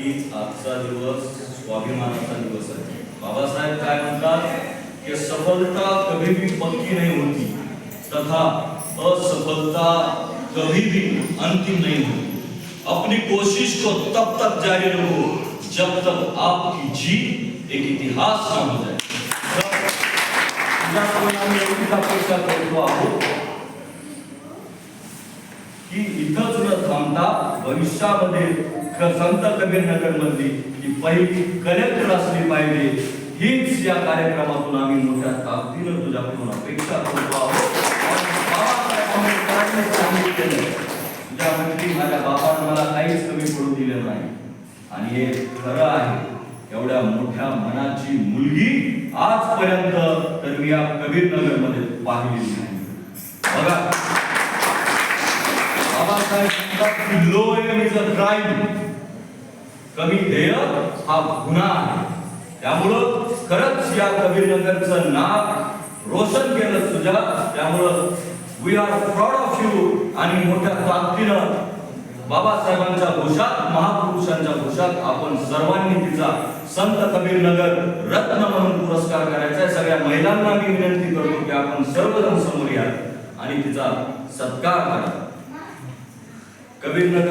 की आजचा दिवस, स्वाभिमानाचा दिवस आहे. बाबासाहेब काय म्हणतात की सफलता कभी भी पक्की नहीं होती. तथा असफलता कभी भी अंतिम नहीं होती. अपनी कोशिश को तब तक जारी रखो, जब तक आपकी जीत एक इतिहास न हो जाए करतो आहोत की थांबता भविष्यामध्ये तर संत कबीर नगर मधली ही पहिली कलेक्टर असली पाहिजे हीच या कार्यक्रमातून आम्ही मोठ्या ताकदीनं तुझ्याकडून अपेक्षा करतो आहोत. सांगितलेलं माझ्या बापानं मला काहीच कमी पडू दिलं नाही. आणि हे खरं आहे एवढ्या मोठ्या मनाची मुलगी आजपर्यंत तर मी या कबीर नगरमध्ये पाहिलेली नाही. बघा बाबासाहेब की इज अ क्राईम कमी ध्येय हा गुन्हा आहे त्यामुळं खरंच या कबीरनगरचं नाव रोशन केलं तुझ्या त्यामुळं we are proud of you आणि मोठ्या ताकदीनं बाबासाहेबांच्या घोषात महापुरुषांच्या घोषात आपण सर्वांनी तिचा संत कबीर नगर रत्न म्हणून पुरस्कार करायचा आहे सगळ्या महिलांना मी विनंती करतो की आपण सर्वजण समोर या आणि तिचा सत्कार करा कबीर नगर